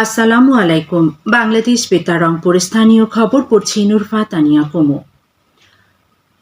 আসসালামু আলাইকুম। বাংলাদেশ বেতার রংপুর স্থানীয় খবর পড়ছি নুরফা তানিয়া কোমো।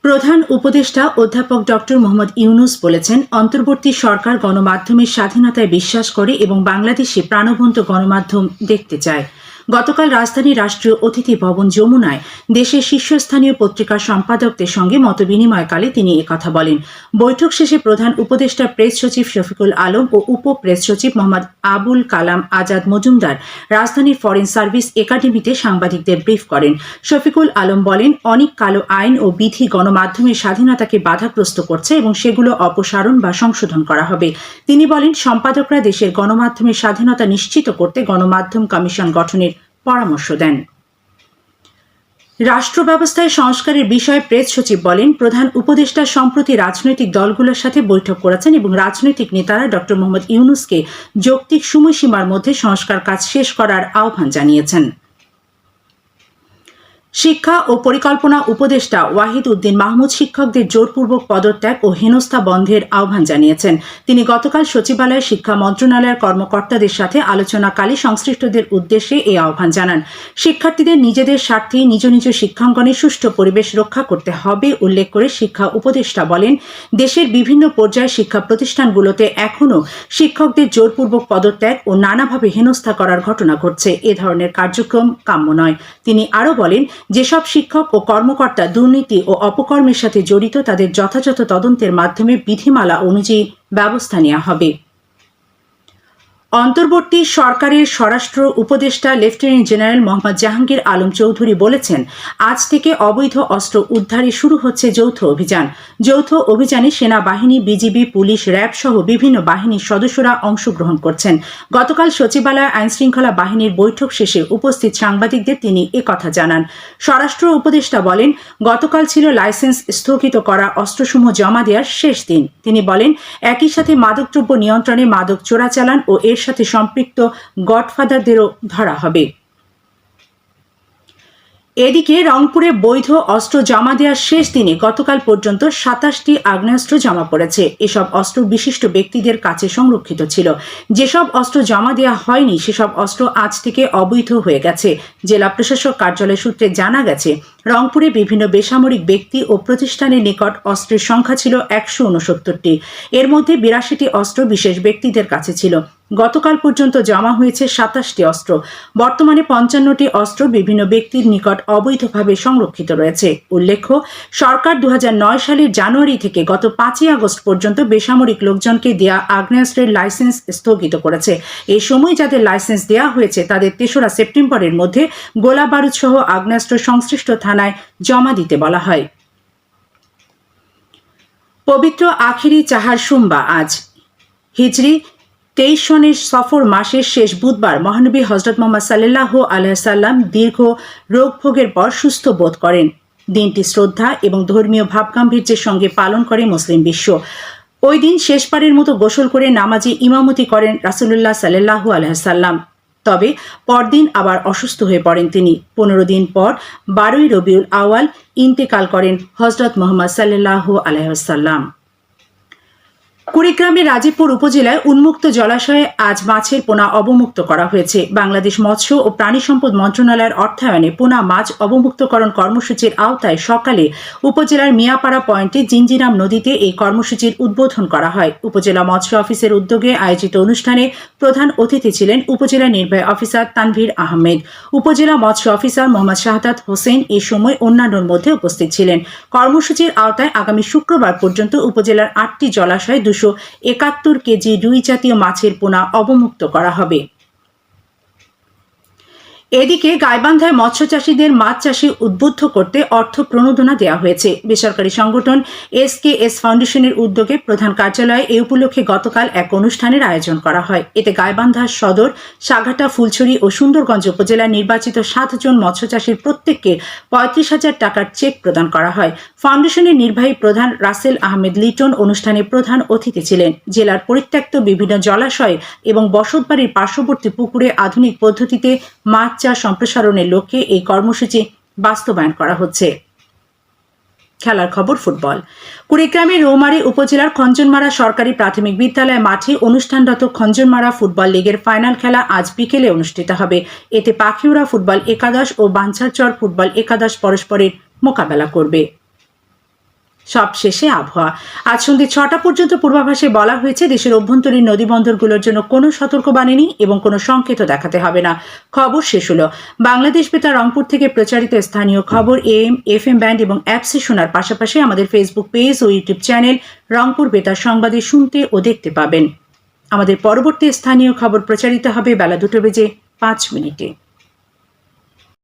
প্রধান উপদেষ্টা অধ্যাপক ডক্টর মোহাম্মদ ইউনুস বলেছেন, অন্তর্বর্তী সরকার গণমাধ্যমের স্বাধীনতায় বিশ্বাস করে এবং বাংলাদেশে প্রাণবন্ত গণমাধ্যম দেখতে চায়। গতকাল রাজধানীর রাষ্ট্রীয় অতিথি ভবন যমুনায় দেশের শীর্ষস্থানীয় পত্রিকার সম্পাদকদের সঙ্গে মতবিনিময়কালে তিনি একথা বলেন। বৈঠক শেষে প্রধান উপদেষ্টা প্রেস সচিব শফিকুল আলম ও উপ প্রেস সচিব মোহাম্মদ আবুল কালাম আজাদ মজুমদার রাজধানীর ফরেন সার্ভিস একাডেমিতে সাংবাদিকদের ব্রিফ করেন। শফিকুল আলম বলেন, অনেক কালো আইন ও বিধি গণমাধ্যমের স্বাধীনতাকে বাধাগ্রস্ত করছে এবং সেগুলো অপসারণ বা সংশোধন করা হবে। তিনি বলেন, সম্পাদকরা দেশের গণমাধ্যমের স্বাধীনতা নিশ্চিত করতে গণমাধ্যম কমিশন গঠনের পরামর্শ দেন। রাষ্ট্র ব্যবস্থায় সংস্কারের বিষয়ে প্রেস সচিব বলেন, প্রধান উপদেষ্টা সম্প্রতি রাজনৈতিক দলগুলোর সাথে বৈঠক করেছেন এবং রাজনৈতিক নেতারা ডক্টর মোহাম্মদ ইউনুসকে যৌক্তিক সময়সীমার মধ্যে সংস্কার কাজ শেষ করার আহ্বান জানিয়েছেন। শিক্ষা ও পরিকল্পনা উপদেষ্টা ওয়াহিদ উদ্দিন মাহমুদ শিক্ষকদের জোরপূর্বক পদত্যাগ ও হেনস্থা বন্ধের আহ্বান জানিয়েছেন। তিনি গতকাল সচিবালয়ে শিক্ষা মন্ত্রণালয়ের কর্মকর্তাদের সাথে আলোচনাকালে সংশ্লিষ্টদের উদ্দেশ্যে এই আহ্বান জানান। শিক্ষার্থীদের নিজেদের স্বার্থে নিজ নিজ শিক্ষাঙ্গনে সুষ্ঠু পরিবেশ রক্ষা করতে হবে উল্লেখ করে শিক্ষা উপদেষ্টা বলেন, দেশের বিভিন্ন পর্যায়ে শিক্ষা প্রতিষ্ঠানগুলোতে এখনও শিক্ষকদের জোরপূর্বক পদত্যাগ ও নানাভাবে হেনস্থা করার ঘটনা ঘটছে। এ ধরনের কার্যক্রম কাম্য নয়। তিনি আরও বলেন যেসব শিক্ষক ও কর্মকর্তা দুর্নীতি ও অপকর্মের সাথে জড়িত তাদের যথাযথ তদন্তের মাধ্যমে বিধিমালা অনুযায়ী ব্যবস্থা নেওয়া হবে। অন্তর্বর্তী সরকারের স্বরাষ্ট্র উপদেষ্টা লেফটেন্যান্ট জেনারেল মোহাম্মদ জাহাঙ্গীর আলম চৌধুরী বলেছেন, আজ থেকে অবৈধ অস্ত্র উদ্ধারে শুরু হচ্ছে যৌথ অভিযান। যৌথ অভিযানে সেনাবাহিনী, বিজিবি, পুলিশ, র্যাব সহ বিভিন্ন বাহিনীর সদস্যরা অংশগ্রহণ করছেন। গতকাল সচিবালয় আইনশৃঙ্খলা বাহিনীর বৈঠক শেষে উপস্থিত সাংবাদিকদের তিনি একথা জানান। স্বরাষ্ট্র উপদেষ্টা বলেন, গতকাল ছিল লাইসেন্স স্থগিত করা, অস্ত্রসমূহ জমা দেওয়ার শেষ দিন। তিনি বলেন, একই সাথে মাদকদ্রব্য নিয়ন্ত্রণে মাদক চোরাচালান ও এর সাথে সম্পৃক্ত গডফাদারদেরও ধরা হবে। এদিকে রংপুরে বৈধ অস্ত্র জমা দেওয়ার শেষ দিনে গতকাল পর্যন্ত সাতাশটি আগ্নেয়াস্ত্র জমা পড়েছে। এসব অস্ত্র বিশিষ্ট ব্যক্তিদের কাছে সংরক্ষিত ছিল। যেসব অস্ত্র জমা দেওয়া হয়নি, সেসব অস্ত্র আজ থেকে অবৈধ হয়ে গেছে। জেলা প্রশাসক কার্যালয় সূত্রে জানা গেছে রংপুরে বিভিন্ন বেসামরিক ব্যক্তি ও প্রতিষ্ঠানের নিকট অস্ত্রের সংখ্যা ছিল একশো উনসত্তরটি এর মধ্যে বিরাশিটি অস্ত্র বিশেষ ব্যক্তিদের কাছে ছিল। গতকাল পর্যন্ত জমা হয়েছে সাতাশটি অস্ত্র। বর্তমানে পঞ্চান্নটি অস্ত্র বিভিন্ন ব্যক্তির নিকট অবৈধভাবে সংরক্ষিত রয়েছে। উল্লেখ্য, সরকার দু হাজার নয় সালের জানুয়ারি থেকে গত পাঁচই আগস্ট পর্যন্ত বেসামরিক লোকজনকে দেয়া আগ্নেয়াস্ত্রের লাইসেন্স স্থগিত করেছে। এই সময় যাদের লাইসেন্স দেওয়া হয়েছে, তাদের তেসরা সেপ্টেম্বরের মধ্যে গোলা বারুদ সহ আগ্নেয়াস্ত্র সংশ্লিষ্ট থানায় জমা দিতে বলা হয়। পবিত্র আখিরি চাহার সুম্বা আজ। হিজড়ি তেইশ সনের সফর মাসের শেষ বুধবার মহানবী হজরত মোহাম্মদ সাল্লাহ আলহাম দীর্ঘ রোগ ভোগের পর সুস্থ বোধ করেন। দিনটি শ্রদ্ধা এবং ধর্মীয় ভাবগাম্ভীর্যের সঙ্গে পালন করে মুসলিম বিশ্ব। ওই দিন শেষবারের মতো গোসল করে নামাজে ইমামতি করেন রাসুল্লাহ সাল্লাহ আলহাম তবে পরদিন আবার অসুস্থ হয়ে পড়েন তিনি। পনেরো দিন পর বারোই রবিউল আওয়াল ইন্তেকাল করেন হজরত মোহাম্মদ সাল্লাহ আলহাম কুড়িগ্রামের রাজীবপুর উপজেলায় উন্মুক্ত জলাশয়ে আজ মাছের পোনা অবমুক্ত করা হয়েছে। বাংলাদেশ মৎস্য ও প্রাণী সম্পদ মন্ত্রণালয়ের অর্থায়নে পোনা মাছ অবমুক্তকরণ কর্মসূচির আওতায় সকালে উপজেলার মিয়াপাড়া পয়েন্টে জিঞ্জিরাম নদীতে এই কর্মসূচির উদ্বোধন করা হয়। উপজেলা মৎস্য অফিসের উদ্যোগে আয়োজিত অনুষ্ঠানে প্রধান অতিথি ছিলেন উপজেলা নির্বাহী অফিসার তানভীর আহমেদ। উপজেলা মৎস্য অফিসার মোহাম্মদ শাহাদাত হোসেন এই সময় অন্যান্যর মধ্যে উপস্থিত ছিলেন। কর্মসূচির আওতায় আগামী শুক্রবার পর্যন্ত উপজেলার আটটি জলাশয় একাত্তর কেজি রুই জাতীয় মাছের পোনা অবমুক্ত করা হবে। এদিকে গাইবান্ধায় মৎস্য চাষীদের মাছ চাষে উদ্বুদ্ধ করতে অর্থ প্রণোদনা দেওয়া হয়েছে। বেসরকারি সংগঠন এস কে এস ফাউন্ডেশনের উদ্যোগে প্রধান কার্যালয়ে এ উপলক্ষে গতকাল এক অনুষ্ঠানের আয়োজন করা হয়। এতে গাইবান্ধা সদর, সাঘাটা, ফুলছড়ি ও সুন্দরগঞ্জ উপজেলার নির্বাচিত সাতজন মৎস্য চাষীর প্রত্যেককে পঁয়ত্রিশ হাজার টাকার চেক প্রদান করা হয়। ফাউন্ডেশনের নির্বাহী প্রধান রাসেল আহমেদ লিটন অনুষ্ঠানে প্রধান অতিথি ছিলেন। জেলার পরিত্যক্ত বিভিন্ন জলাশয় এবং বসতবাড়ির পার্শ্ববর্তী পুকুরে আধুনিক পদ্ধতিতে মাছ চাষ সম্প্রসারণের লক্ষ্যে এই কর্মসূচি বাস্তবায়ন করা হচ্ছে। খেলার খবর, ফুটবল। কুড়িগ্রামের রৌমারী উপজেলার খঞ্জনমারা সরকারি প্রাথমিক বিদ্যালয় মাঠে অনুষ্ঠানরত খঞ্জনমারা ফুটবল লীগের ফাইনাল খেলা আজ বিকেলে অনুষ্ঠিত হবে। এতে পাখিউড়া ফুটবল একাদশ ও বাঞ্ছারচর ফুটবল একাদশ পরস্পরের মোকাবেলা করবে। সব শেষে আবহাওয়া। আজ সন্ধ্যে ছটা পর্যন্ত পূর্বাভাসে বলা হয়েছে, দেশের অভ্যন্তরীণ নদীবন্দরগুলোর জন্য কোনো সতর্কবাণী নেই এবং কোনো সংকেতও দেখাতে হবে না। খবর শেষ হলো। বাংলাদেশ বেতার রংপুর থেকে প্রচারিত স্থানীয় খবর এম এফ এম ব্যান্ড এবং অ্যাপসে শোনার পাশাপাশি আমাদের ফেসবুক পেজ ও ইউটিউব চ্যানেল রংপুর বেতার সংবাদে শুনতে ও দেখতে পাবেন। আমাদের পরবর্তী স্থানীয় খবর প্রচারিত হবে বেলা দুটো বেজে পাঁচ মিনিটে।